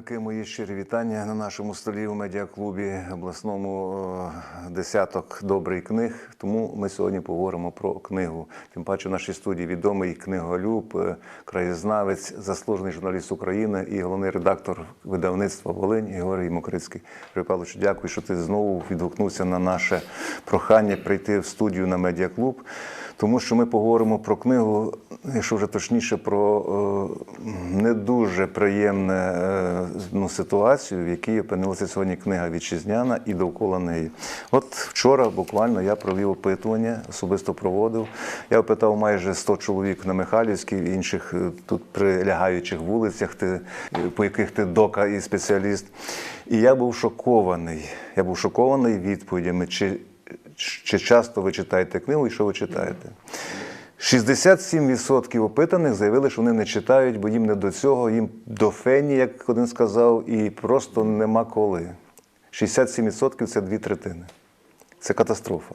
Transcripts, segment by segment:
Земляки, мої щирі вітання на нашому столі у медіаклубі обласному е, десяток добрих книг. Тому ми сьогодні поговоримо про книгу. Тим паче в нашій студії відомий книголюб, е, краєзнавець, заслужений журналіст України і головний редактор видавництва Волинь Георгій Мокрицький. Григорій Павлович, дякую, що ти знову відгукнувся на наше прохання прийти в студію на медіаклуб. Тому що ми поговоримо про книгу, якщо вже точніше, про е, не дуже приємну е, ну, ситуацію, в якій опинилася сьогодні книга вітчизняна і довкола неї. От вчора буквально я провів опитування, особисто проводив. Я опитав майже 100 чоловік на Михайлівській, інших е, тут прилягаючих вулицях, ти, е, по яких ти дока і спеціаліст. І я був шокований. Я був шокований відповідями. Чи чи часто ви читаєте книгу і що ви читаєте? 67% опитаних заявили, що вони не читають, бо їм не до цього, їм до фені, як один сказав, і просто нема коли. 67% це дві третини. Це катастрофа.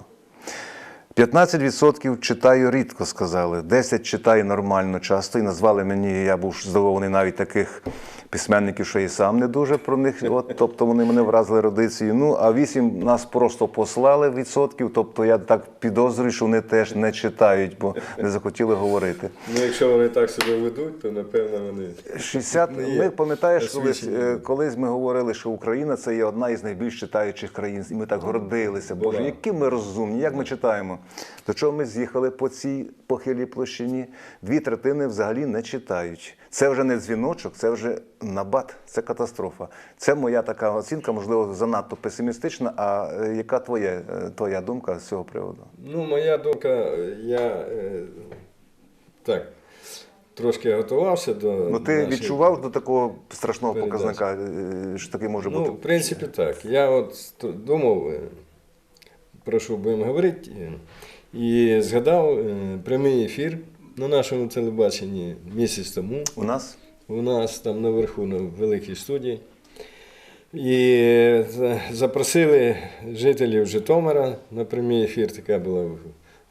15% читаю рідко, сказали. 10 читаю нормально часто і назвали мені, я був здивований навіть таких письменників, що і сам не дуже про них. От, тобто вони мене вразили родицею. Ну, а 8 нас просто послали відсотків. Тобто я так підозрюю, що вони теж не читають, бо не захотіли говорити. Ну, якщо вони так себе ведуть, то напевно вони. 60, Не є ми пам'ятаєш, колись, е, колись ми говорили, що Україна це є одна із найбільш читаючих країн, і ми так гордилися. Боже, які ми розумні, як ми читаємо. До чого ми з'їхали по цій похилій площині? Дві третини взагалі не читають. Це вже не дзвіночок, це вже набат, це катастрофа. Це моя така оцінка, можливо, занадто песимістична. А е, яка твоя, е, твоя думка з цього приводу? Ну, моя думка, я е, так, трошки готувався до. Ну ти нашої- відчував до такого страшного передачі. показника, що таке може Ну, бути? в принципі, так. Я от думав, про що будемо говорити, е, і згадав е, прямий ефір на нашому телебаченні місяць тому. У нас У нас там наверху на великій студії. І запросили жителів Житомира на прямий ефір, така була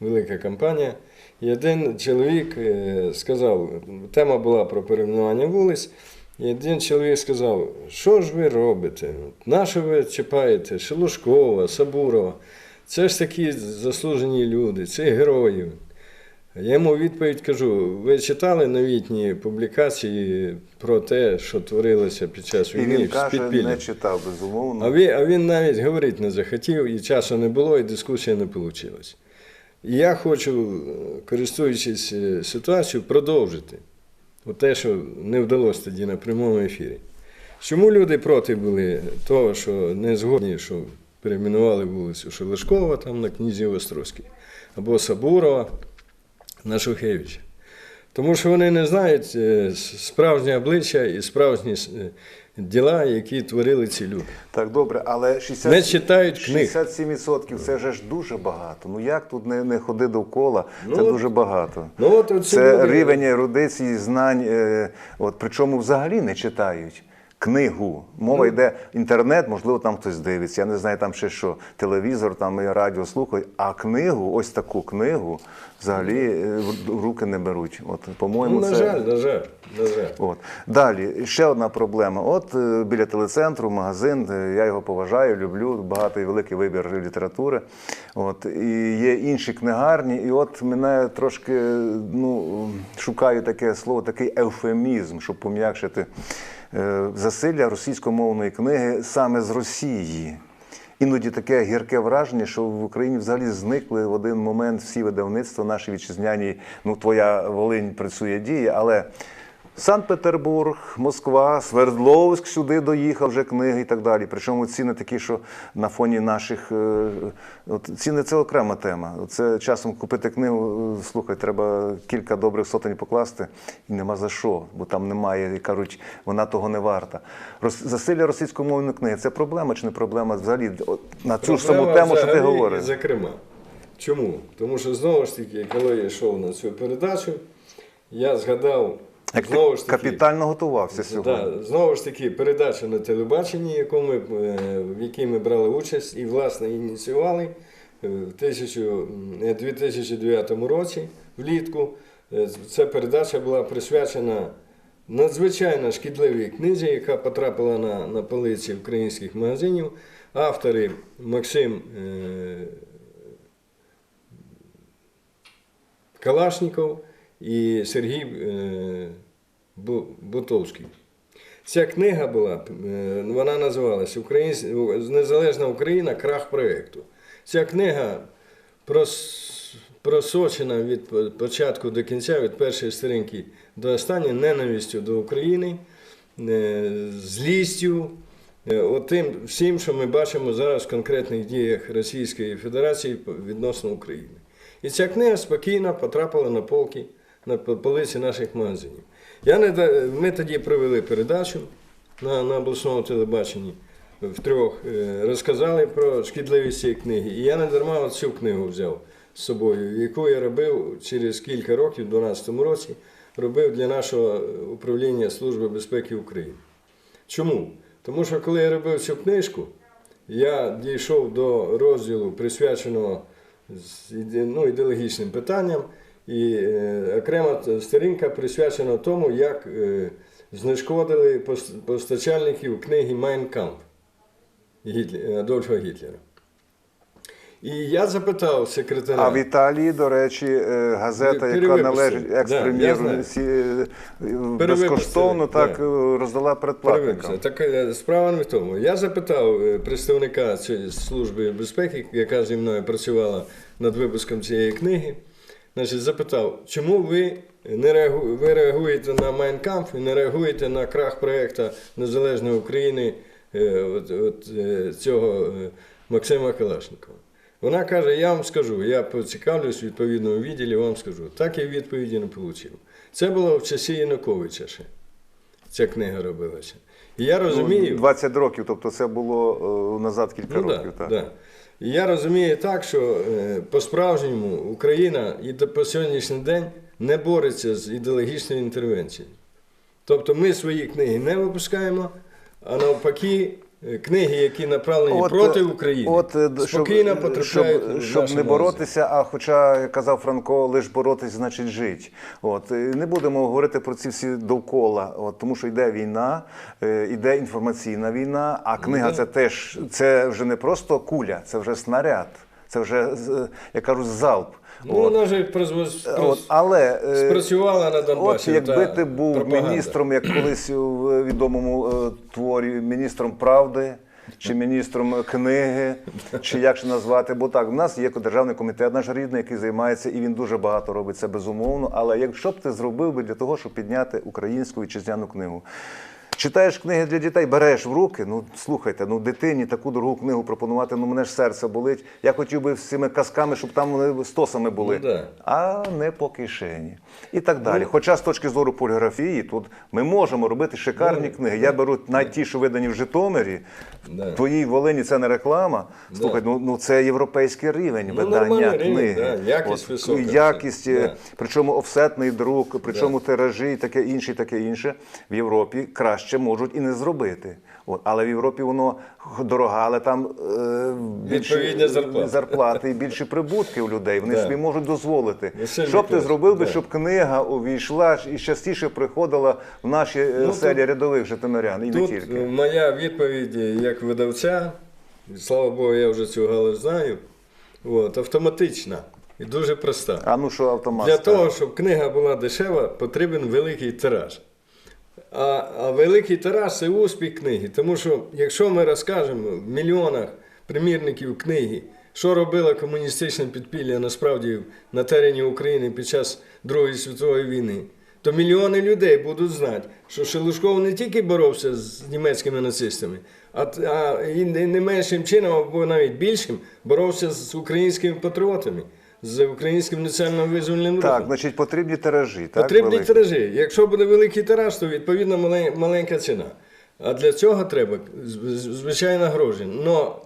велика кампанія. І один чоловік е, сказав, тема була про перейменування вулиць. І один чоловік сказав, що ж ви робите? На що ви чіпаєте? Шелушкова, Сабурова. Це ж такі заслужені люди, це герої. Я йому відповідь кажу: ви читали новітні публікації про те, що творилося під час і війни він в каже, не читав безумовно. А він, а він навіть говорити не захотів, і часу не було, і дискусія не вийшла. І я хочу, користуючись е, ситуацією, продовжити те, що не вдалося тоді на прямому ефірі. Чому люди проти були того, що не згодні, що перейменували вулицю Шелешкова там на князів Острозькій, або Сабурова на Шухевича? Тому що вони не знають е, справжнє обличчя і справжні е, діла, які творили ці люди. Так, добре, але 60, Не читають книг. 67% це вже ж дуже багато. Ну як тут не, не ходи довкола? Ну, це от- дуже багато. Ну, от оці це люди- рівень ерудиції, знань, е, от, причому взагалі не читають. Книгу. Мова йде інтернет, можливо, там хтось дивиться. Я не знаю, там ще що, телевізор, там і радіо слухають. А книгу, ось таку книгу, взагалі е, в руки не беруть. От, по-моєму, Ну, на це... жаль, на жаль, на жаль. От. Далі, ще одна проблема. От е, біля телецентру, магазин, е, я його поважаю, люблю, багатий великий вибір літератури. От. І є інші книгарні, і от мене трошки ну, шукаю таке слово, такий евфемізм, щоб пом'якшити засилля російськомовної книги саме з Росії. Іноді таке гірке враження, що в Україні взагалі зникли в один момент всі видавництва, наші вітчизняні. Ну, твоя Волинь працює діє, але Санкт-Петербург, Москва, Свердловськ сюди доїхав вже книги і так далі. Причому ціни такі, що на фоні наших е, от ціни це окрема тема. Це часом купити книгу, е, слухай, треба кілька добрих сотень покласти, і нема за що, бо там немає, і кажуть, вона того не варта. Рос- Засилля російськомовної книги це проблема чи не проблема? Взагалі, на цю ж саму тему, що ти говориш. Зокрема. Чому? Тому що знову ж таки, коли я йшов на цю передачу, я згадав Як знову ти ж таки. капітально готувався сьогодні. Да, знову ж таки, передача на телебаченні, яку ми, е, в якій ми брали участь і, власне, ініціювали е, в 1000 е, 2009 році влітку. Ця передача була присвячена надзвичайно шкідливій книзі, яка потрапила на, на полиці українських магазинів. Автори Максим е, Калашніков і Сергій е, Бутовський. Ця книга була, е, вона називалась «Українсь... Незалежна Україна. Крах проєкту. Ця книга прос... просочена від початку до кінця, від першої сторінки до останньої, ненавистю до України, е, злістю, е, отим всім, що ми бачимо зараз в конкретних діях Російської Федерації відносно України. І ця книга спокійно потрапила на полки, на полиці наших магазинів. Я не, ми тоді провели передачу на, на обласному телебаченні втрьох, е, розказали про шкідливість цієї книги. І я не дарма цю книгу взяв з собою, яку я робив через кілька років, у 2012 році, робив для нашого управління Служби безпеки України. Чому? Тому що коли я робив цю книжку, я дійшов до розділу, присвяченого ну, ідеологічним питанням, і е, окрема сторінка присвячена тому, як е, знешкодили постачальників книги Mein Kampf Гітле- Адольфа Гітлера. І я запитав секретаря. А в Італії, до речі, е, газета, яка належить Да, екс-прем'єру, е, Перевипустили, безкоштовно так е, роздала передплатникам. Перевиписано. Так е, справа не в тому. Я запитав е, представника цієї служби безпеки, яка зі мною працювала над випуском цієї книги. Значить, запитав, чому ви не реагу... ви реагуєте на Kampf і не реагуєте на крах проєкту Незалежної України е, от, от, е, цього е, Максима Калашникова. Вона каже: я вам скажу, я поцікавлюсь в відповідному відділі, вам скажу. Так я відповіді не отримав. Це було в часі Януковича ще. Ця книга робилася. І я розумію. Ну, 20 років, тобто це було назад кілька Ну, років. да, так. да. Я розумію так, що е, по-справжньому Україна і по сьогоднішній день не бореться з ідеологічною інтервенцією. Тобто ми свої книги не випускаємо, а навпаки, книги, які направлені проти е, України, от, е, спокійно щоб, потрапляють щоб, щоб не боротися, а хоча казав Франко, лиш боротись значить жити. От е, не будемо говорити про ці всі довкола, от тому що йде війна, е, йде інформаційна війна, а книга Ну, це теж це вже не просто куля, це вже снаряд, це вже як кажуть, залп. Ну, От. вона ж прозвос- От, але е, спрацювала на От якби ти був пропаганда. міністром, як колись в відомому е, творі, міністром правди. Чи міністром книги, чи як ще назвати, бо так, в нас є державний комітет наш рідний, який займається, і він дуже багато робить це безумовно. Але якщо б ти зробив би для того, щоб підняти українську вітчизняну книгу, читаєш книги для дітей, береш в руки. Ну слухайте, ну дитині таку дорогу книгу пропонувати, ну мене ж серце болить. Я хотів би з цими казками, щоб там вони стосами були, Ну, да. а не по кишені. І так далі. Ну, Хоча з точки зору поліграфії, тут ми можемо робити шикарні Ну, книги. Я беру навіть ті, що видані в Житомирі. Да. Твоїй Волині це не реклама. Слухай, ну, ну це європейський рівень Ну, видання нормальний рівень, книги. да, якість висока, Якість, Да. причому офсетний друк, причому тиражі і таке інше, і таке інше. В Європі краще можуть і не зробити. От, але в Європі воно дорога, але там е, Відповідні зарплати. зарплати і більше прибутки у людей. Вони Да. собі можуть дозволити. Василь Що б ти зробив би, да. щоб книга увійшла і частіше приходила в наші е, Ну, селі тут- рядових житомирян, і не тільки. е, моя відповідь е, як видавця, слава Богу, я вже цю галузь знаю, от, автоматична і дуже проста. А ну що автомат? Для того, щоб книга була дешева, потрібен великий тираж. А, а великий тираж це успіх книги. Тому що якщо ми розкажемо в мільйонах примірників книги, що робила комуністичне підпілля насправді на терені України під час Другої світової війни, то мільйони людей будуть знати, що Шелушков не тільки боровся з німецькими нацистами, а, а і не меншим чином, або навіть більшим, боровся з українськими патріотами, з українським національно визвольним рухом. Так, значить, потрібні тиражі. Так, Потрібні великі? тиражі. Якщо буде великий тираж, то відповідно маленька ціна. А для цього треба звичайно гроші. Но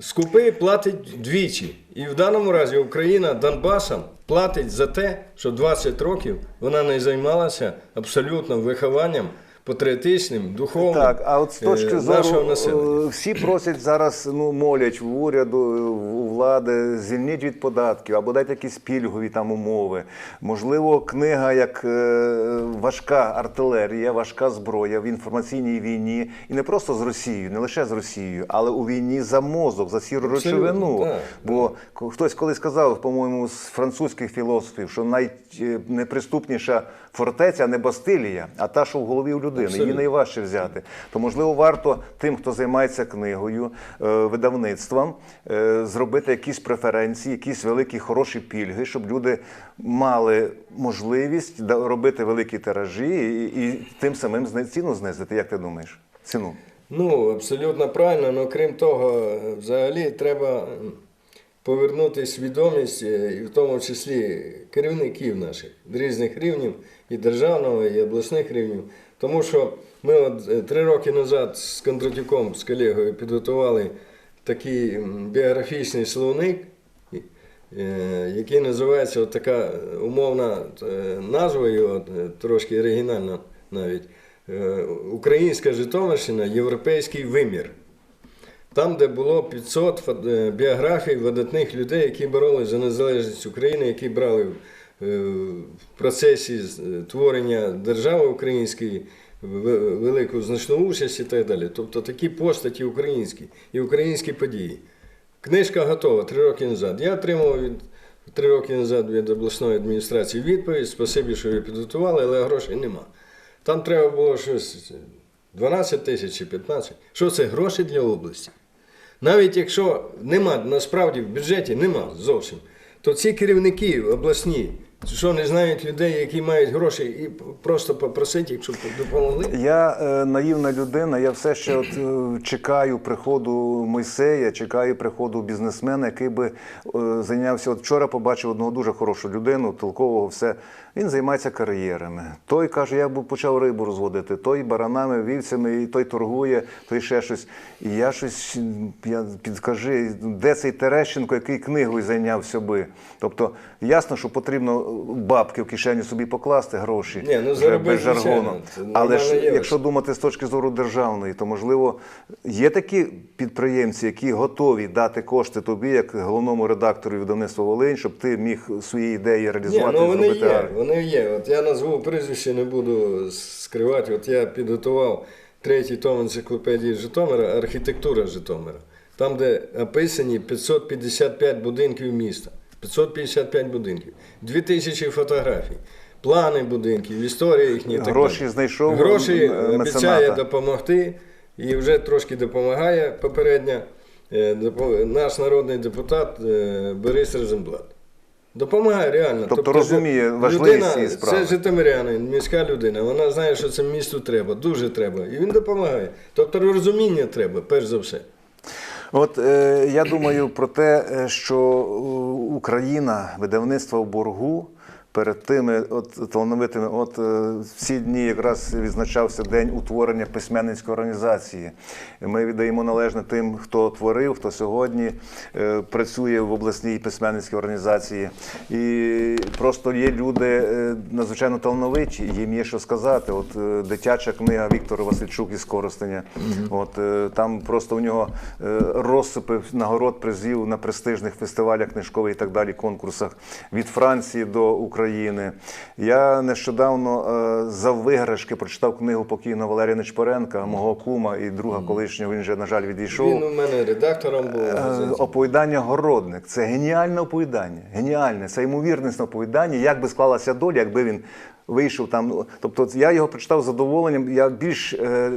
скупий платить двічі. І в даному разі Україна Донбасом платить за те, що 20 років вона не займалася абсолютно вихованням патріотичним, духовним Так, а от з точки е, зору нашого населення. е, всі просять зараз, ну молять в уряду, у влади, звільніть від податків або дайте якісь пільгові там умови. Можливо, книга як е, важка артилерія, важка зброя в інформаційній війні, і не просто з Росією, не лише з Росією, але у війні за мозок, за сіру Абсолютно, речовину. так, Бо хтось колись сказав, по-моєму, з французьких філософів, що найнеприступніша фортеця не Бастилія, а та, що в голові у людини. Її найважче взяти. То, можливо, варто тим, хто займається книгою, е, видавництвом, е, зробити якісь преференції, якісь великі хороші пільги, щоб люди мали можливість робити великі тиражі і, і тим самим ціну знизити. Як ти думаєш? Ціну. Ну, абсолютно правильно, але крім того, взагалі треба повернути свідомість, е, і в тому числі керівників наших різних рівнів, і державного, і обласних рівнів. Тому що ми от е, три роки назад з Кондратюком, з колегою підготували такий біографічний словник, е, який називається от така умовна е, назва його, трошки оригінальна навіть. Українська Житомирщина, європейський вимір. Там, де було 500 е, біографій видатних людей, які боролися за незалежність України, які брали в процесі е, творення держави української велику значну участь і так далі. Тобто такі постаті українські і українські події. Книжка готова три роки назад. Я отримав від три роки назад від обласної адміністрації відповідь. Спасибі, що ви підготували, але грошей нема. Там треба було щось 12 тисяч чи 15. Що це гроші для області? Навіть якщо нема, насправді в бюджеті нема зовсім, то ці керівники обласні, що не знають людей, які мають гроші, і просто попросити, якщо б допомогли. Я е, наївна людина, я все ще от, е, чекаю приходу Мойсея, чекаю приходу бізнесмена, який би е, зайнявся. От вчора побачив одного дуже хорошу людину, толкового все. Він займається кар'єрами. Той каже, я б почав рибу розводити, той баранами, вівцями, і той торгує, той ще щось. І я щось я підкажи, де цей Терещенко, який книгою зайнявся би. Тобто ясно, що потрібно бабки в кишеню собі покласти, гроші Ні, ну, вже без жаргону. Але ж якщо думати з точки зору державної, то можливо є такі підприємці, які готові дати кошти тобі, як головному редактору видавництва Волинь, щоб ти міг свої ідеї Ні, реалізувати ну і вони зробити є, армію. вони є. От я назву прізвище, не буду скривати. От я підготував третій том енциклопедії Житомира, архітектура Житомира. Там, де описані 555 будинків міста. 555 будинків, 2000 фотографій, плани будинків, історія їхні. і так Гроші знайшов, Гроші мецената. обіцяє допомогти і вже трошки допомагає попередньо е, наш народний депутат е, Борис Розенблат. Допомагає реально. Тобто розуміє важливість людина, цієї справи. Це житомирянин, міська людина. Вона знає, що це місту треба, дуже треба. І він допомагає. Тобто розуміння треба, перш за все. От е, я думаю про те, е, що е, Україна, видавництво в боргу. Перед тими от талановитими, от е, всі дні якраз відзначався день утворення письменницької організації. Ми віддаємо належне тим, хто творив, хто сьогодні е, працює в обласній письменницькій організації. І просто є люди е, надзвичайно талановиті, їм є що сказати. От дитяча книга Віктора Васильчук із Коростеня. От там просто у нього розсипи нагород призів на престижних фестивалях книжкових і так далі, конкурсах від Франції до України. Я нещодавно е, за виграшки прочитав книгу покійного Валерія Нечпоренка, мого кума і друга колишнього. Він вже на жаль відійшов. Він у мене редактором був. Е. Оповідання Городник. Це геніальне оповідання. Геніальне. Це ймовірне оповідання. Як би склалася доля, якби він вийшов там. Ну, Тобто я його прочитав з задоволенням. Я більш е,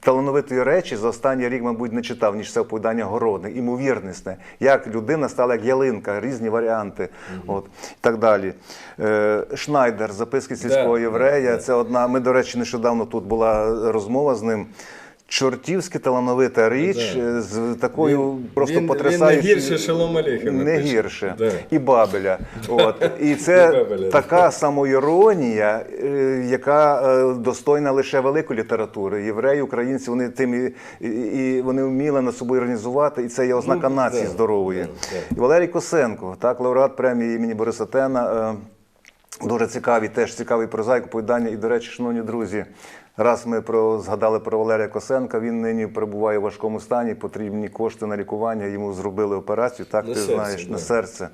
талановитої речі за останній рік, мабуть, не читав, ніж це оповідання Городник. Імовірнісне. Як людина стала як ялинка, різні варіанти. От, і так далі. Е, Шнайдер, записки сільського Да, єврея. да, да. Це одна. Ми, до речі, нещодавно тут була розмова з ним. Чортівськи талановита річ Да. е, з такою Він- просто він- потрясаючою. він не гірше Шолома Алейхема Не гірше. Да. І Бабеля. От. І це І Бабеля, така самоіронія, е, яка е, достойна лише великої літератури. Євреї, українці, вони тим і, і, вони вміли над собою організувати, і це є ознака Ну, нації да, здорової. да, да. І Валерій Косенко, так, лауреат премії імені Бориса Тена. Дуже цікаві, теж цікаві прозаїк, оповідання. І, до речі, шановні друзі, раз ми про, згадали про Валерія Косенка, він нині перебуває в важкому стані, потрібні кошти на лікування, йому зробили операцію, так На ти серце, знаєш, не. на серце.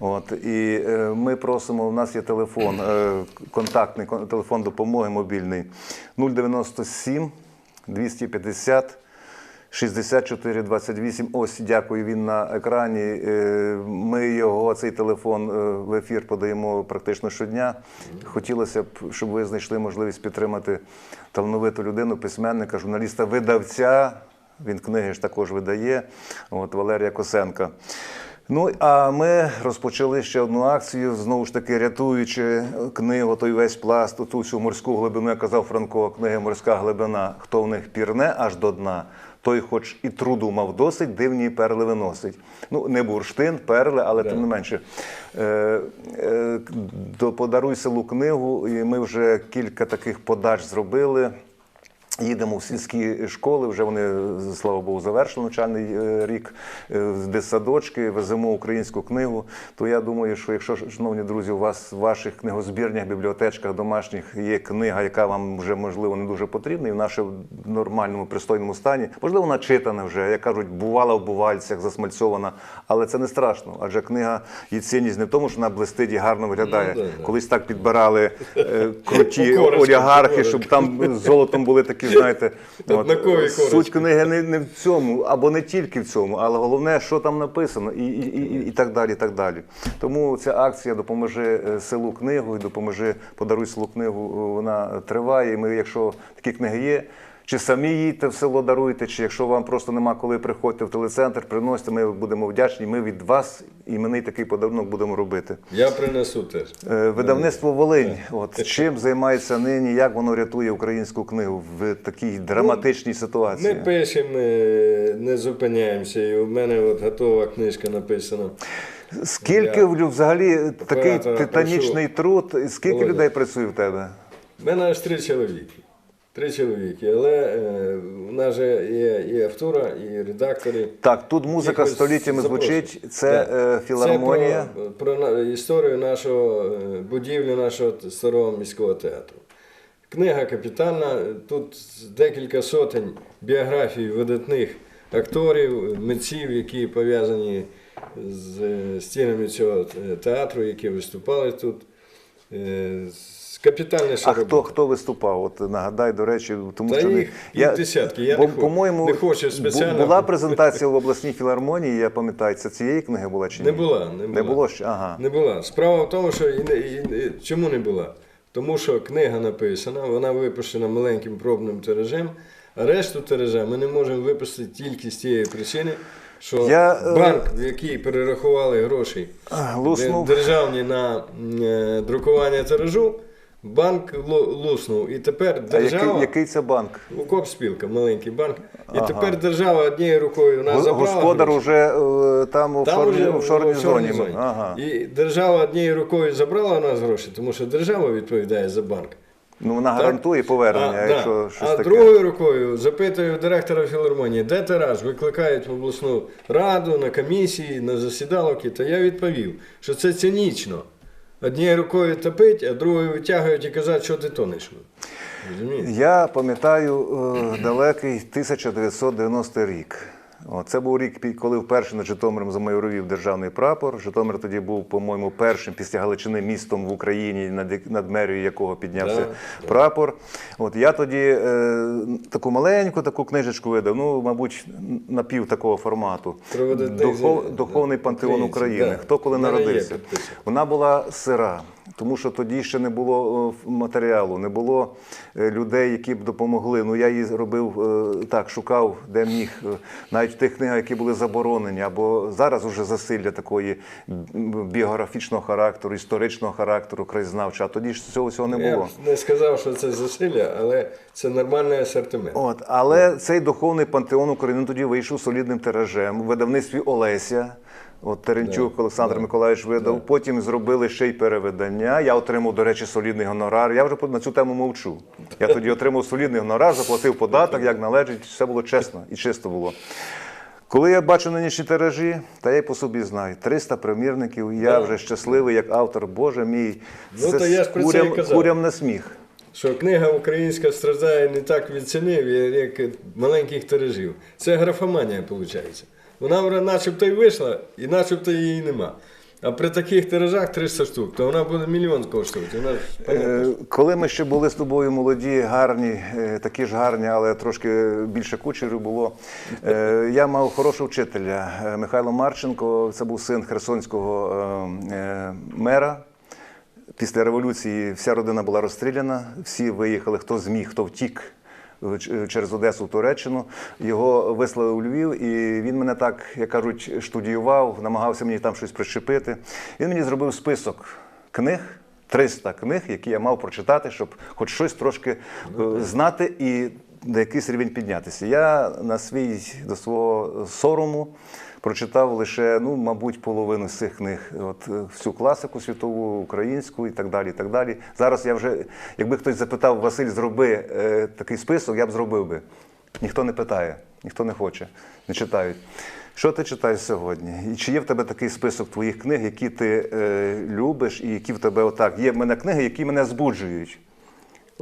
От, і е, ми просимо, у нас є телефон, е, контактний кон- телефон допомоги мобільний 097 250 6428. Ось дякую. Він на екрані. Е, Ми його цей телефон е, в ефір подаємо практично щодня. Хотілося б, щоб ви знайшли можливість підтримати талановиту людину, письменника, журналіста, видавця. Він книги ж також видає. От Валерія Косенка. Ну а ми розпочали ще одну акцію, знову ж таки рятуючи книгу, той весь пласт, ту всю морську глибину, як казав Франко, книги Морська глибина. Хто в них пірне аж до дна, той, хоч і труду мав досить, дивні перли виносить. Ну, не бурштин, перли, але тим не менше. Е, е, подаруй селу книгу, і ми вже кілька таких подач зробили. Їдемо в сільські школи, вже вони, слава Богу, завершили навчальний е, рік, е, в веземо українську книгу. То я думаю, що якщо, шановні друзі, у вас в ваших книгозбірнях, бібліотечках домашніх є книга, яка вам вже можливо не дуже потрібна, і в нашому нормальному пристойному стані, можливо, вона читана вже, як кажуть, бувала в бувальцях, засмальцьована, але це не страшно. Адже книга і цінність не в тому, що вона блистить і гарно виглядає. Ну. Колись так підбирали е, круті олігархи, щоб там з золотом були такі, знаєте, от, суть книги не, не в цьому, або не тільки в цьому, але головне, що там написано, і, і, і, і так далі. і так далі. Тому ця акція допоможи е, селу книгу і допоможи подаруй селу книгу. е, Вона триває. І ми, якщо такі книги є. Чи самі їдьте в село даруйте, чи якщо вам просто нема коли приходьте в телецентр, приносите, ми будемо вдячні. Ми від вас іменний такий подарунок будемо робити. Я принесу теж. Е, Видавництво Волинь. От чим займається нині, як воно рятує українську книгу в такій драматичній ситуації? Ми пишемо, е, не зупиняємося. І у мене от готова книжка написана. Скільки Я взагалі такий титанічний труд? Скільки Володя. людей працює в тебе? У мене аж три чоловіки. Три чоловіки, але е, в нас же є і автора, і редактори. Так, тут музика століттями звучить. Це Да. е, філармонія. Це про, про історію нашого е, будівлі нашого старого міського театру. Книга капітальна. Тут декілька сотень біографій видатних акторів, митців, які пов'язані з стінами цього театру, які виступали тут. Е, з- Капітальніша А хто, робота. хто виступав? От нагадай, до речі, тому Та що їх- їх десятки, я бо, не по-моєму, не хочу спеціально. була презентація в обласній філармонії, я пам'ятаю, це цієї книги була чи ні? Не була, не була. Не було ще? Ага. Не була. Справа в тому, що і, не- і, і- чому не була? Тому що книга написана, вона випущена маленьким пробним тиражем, а решту тиража ми не можемо випустити тільки з тієї причини, що Я, е, банк, в який перерахували гроші луснув. державні на е, друкування тиражу, банк луснув. І тепер А який, який це банк? Укрспілка, маленький банк. І Ага. тепер держава однією рукою нас забрала. Господар гроші. уже е, там у офшорній, зоні. зоні. Ага. І держава однією рукою забрала у нас гроші, тому що держава відповідає за банк. Ну, вона Так? гарантує повернення, а, якщо да. щось а таке. другою рукою запитую директора філармонії, де тираж? Викликають в обласну раду на комісії, на засідалки. То я відповів, що це цинічно. Однією рукою топить, а другою витягують і кажуть, що ти тонеш. Розумієте? Я пам'ятаю е, далекий 1990 рік. Це був рік, коли вперше над Житомиром замайорувів державний прапор. Житомир тоді був, по-моєму, першим після Галичини містом в Україні, над, над мерією якого піднявся Да, прапор. От я тоді е, таку маленьку таку книжечку видав, ну, мабуть, напів такого формату. Духов, Духовний пантеон України. да. Хто коли народився? Вона була сира, тому що тоді ще не було е, матеріалу, не було е, людей, які б допомогли. Ну я її робив е, так, шукав, де міг, навіть в тих книгах, які були заборонені, або зараз уже засилля такої біографічного характеру, історичного характеру, краєзнавча. А тоді ж цього всього не було. б не сказав, що це засилля, але це нормальний асортимент. От, але цей духовний пантеон України тоді вийшов солідним тиражем у видавництві Олеся. От Теренчук Да, Олександр да, Миколаївич видав. да. Потім зробили ще й перевидання. Я отримав, до речі, солідний гонорар. Я вже на цю тему мовчу. Я тоді отримав солідний гонорар, заплатив податок, як належить, все було чесно і чисто було. Коли я бачу нинішні тиражі, та я й по собі знаю, 300 примірників, я Да. вже щасливий як автор, Боже мій, Ну, це то я ж про це казав. курям на сміх. Що книга українська страждає не так від ціни, як маленьких тиражів. Це графоманія, виходить. Вона вже начебто й вийшла, і начебто її нема. А при таких тиражах 300 штук, то вона буде мільйон коштувати. Вона ж, Е, Коли ми ще були з тобою молоді, гарні, е, такі ж гарні, але трошки більше кучерів було. е, Я мав хорошого вчителя Михайло Марченко. Це був син херсонського мера. Після революції вся родина була розстріляна, всі виїхали, хто зміг, хто втік через Одесу в Туреччину. Його вислали у Львів, і він мене так, як кажуть, штудіював, намагався мені там щось прищепити. Він мені зробив список книг. 300 книг, які я мав прочитати, щоб хоч щось трошки е, знати і на якийсь рівень піднятися. Я на свій до свого сорому прочитав лише, ну, мабуть, половину з цих книг. От е, всю класику світову, українську і так далі. І так далі. Зараз я вже, якби хтось запитав, Василь, зроби е, такий список, я б зробив би. Ніхто не питає, ніхто не хоче, не читають. Що ти читаєш сьогодні? І чи є в тебе такий список твоїх книг, які ти е, любиш, і які в тебе отак? Є в мене книги, які мене збуджують.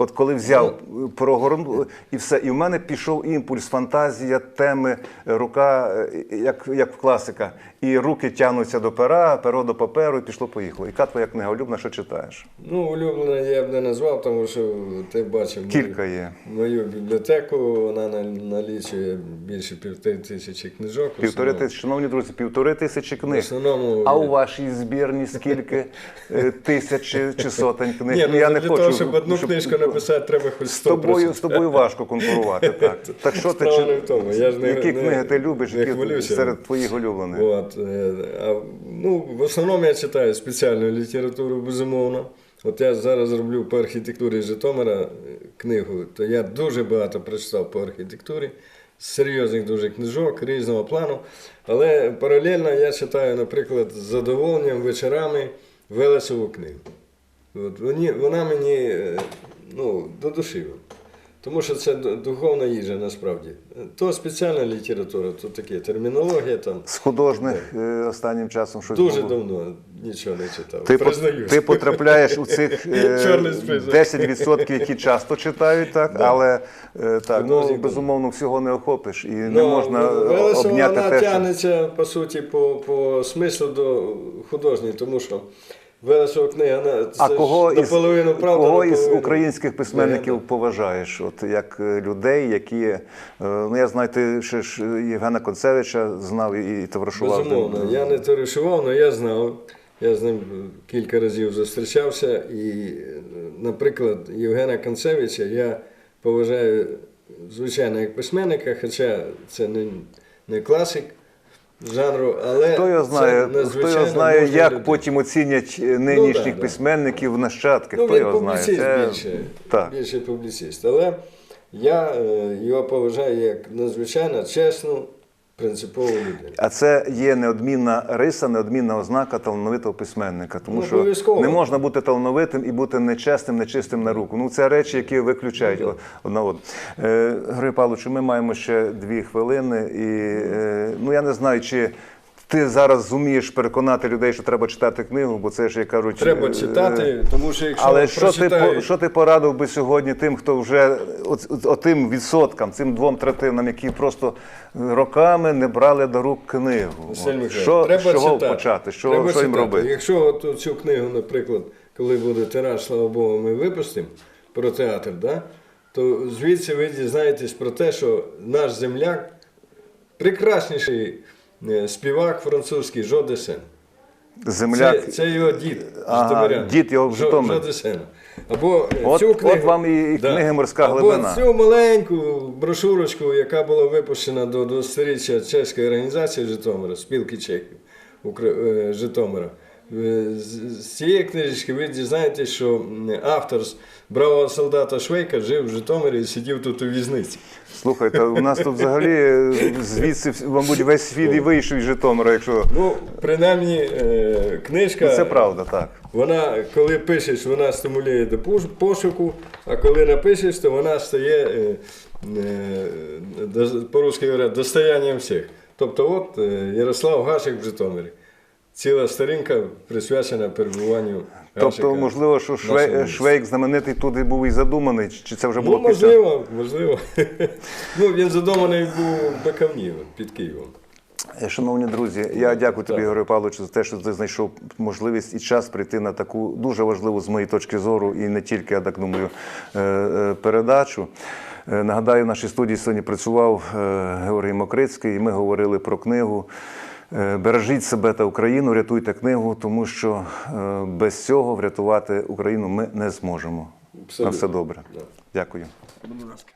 От коли взяв прогорнув і все, і в мене пішов імпульс, фантазія, теми, е, рука, е, як, як в класика. І руки тягнуться до пера, перо до паперу, і пішло поїхало. Яка твоя книга улюблена, що читаєш? Ну, улюблена я б не назвав, тому що ти бачив мою- є. мою бібліотеку, вона налічує більше півтори тисячі книжок. Півтори тисячі, шановні друзі, півтори тисячі книг. основному, А у вашій збірні скільки Е, тисяч чи, чи сотень книг? Ні, ну, я не для хочу, того, щоб одну щоб- книжку написати, треба хоч З тобою, з тобою важко конкурувати. Так, так що ти чи- в тому, я ж не- які не- книги ти любиш, не які хвилююся. серед твоїх улюблених? От, е, а, ну, в основному я читаю спеціальну літературу, безумовно. От я зараз роблю по архітектурі Житомира е, книгу, то я дуже багато прочитав по архітектурі, серйозних дуже книжок різного плану. Але паралельно я читаю, наприклад, з задоволенням вечорами Велесову книгу. От, вона мені е, ну, до душі. Тому що це духовна їжа насправді. То спеціальна література, то таке термінологія там. З художних е, останнім часом щось Дуже було? давно нічого не читав. Ти, Признаюсь. ти потрапляєш у цих е, 10%, які часто читають, так, але е, так, ну, безумовно всього не охопиш і не Ну, можна е, обняти вона те, що... тягнеться, по суті, по, по смислу до художньої, тому що Велесова книга, це А кого із, правда, кого із українських письменників легенда. поважаєш? От як е, людей, які е, ну я знаю, ти ще ж Євгена Концевича знав і, товаришував. Безумовно, я не товаришував, але я знав. Я з ним кілька разів зустрічався. І, е, наприклад, Євгена Концевича я поважаю, звичайно, як письменника, хоча це не, не класик жанру, але Хто його це знає, хто його знає, як людина. потім оцінять е, нинішніх ну, да. письменників, нащадки? Ну, хто він його знає? Це- більше, Так. більше публіцист. Але я е, його поважаю як надзвичайно чесну, принципову людину. А це є неодмінна риса, неодмінна ознака талановитого письменника. Тому Ну, що не можна бути талановитим і бути нечесним, нечистим на руку. Ну це речі, які виключають Ну, одна одну. Е, Григорій Павлович, ми маємо ще дві хвилини, і е, ну я не знаю, чи. Ти зараз зумієш переконати людей, що треба читати книгу, бо це ж як кажуть. Треба е, читати, тому що якщо Але що ти, прочитають- що ти порадив би сьогодні тим, хто вже от, от- отим відсоткам, цим двом третинам, які просто роками не брали до рук книгу? Василь що, треба з чого читати. почати? Що, Треба що їм читати. робити? Якщо от цю книгу, наприклад, коли буде тираж, слава Богу, ми випустимо про театр, да? то звідси ви дізнаєтесь про те, що наш земляк прекрасніший співак французький Жо Десен. Земляк. Це, це його дід, Ага, дід його в Житомирі. Жо Десен. Або е, От- цю от вам і- книги «Морська Або глибина». цю маленьку брошурочку, яка була випущена до 20-річчя чеської організації Житомира, спілки чехів е, Житомира. Е, З цієї книжечки ви дізнаєтесь, що автор з бравого солдата Швейка жив в Житомирі і сидів тут у в'язниці. Слухайте, у нас тут взагалі е, звідси, мабуть, весь світ і вийшов із Житомира, якщо Ну, принаймні, е, книжка. Ну, це правда, так. Вона, коли пишеш, вона стимулює до пошуку, а коли напишеш, то вона стає, по-русски говорять, достоянням всіх. Тобто, от Ярослав Гашик в Житомирі. Ціла сторінка присвячена перебуванню. Тобто, можливо, що в нашому Швей. Швейк знаменитий туди був і задуманий, чи це вже було Ну, після? можливо, можливо. ну, він задуманий був в Бекавні, під Києвом. Е, Шановні друзі, я дякую тобі. Ігорю Павловичу, за те, що ти знайшов можливість і час прийти на таку дуже важливу з моєї точки зору, і не тільки, я так думаю, е, е, передачу. Нагадаю, в нашій студії сьогодні працював Георгій Мокрицький, і ми говорили про книгу. Е, Бережіть себе та Україну, рятуйте книгу, тому що е, без цього врятувати Україну ми не зможемо. На все добре. Да. Дякую. Будь ласка.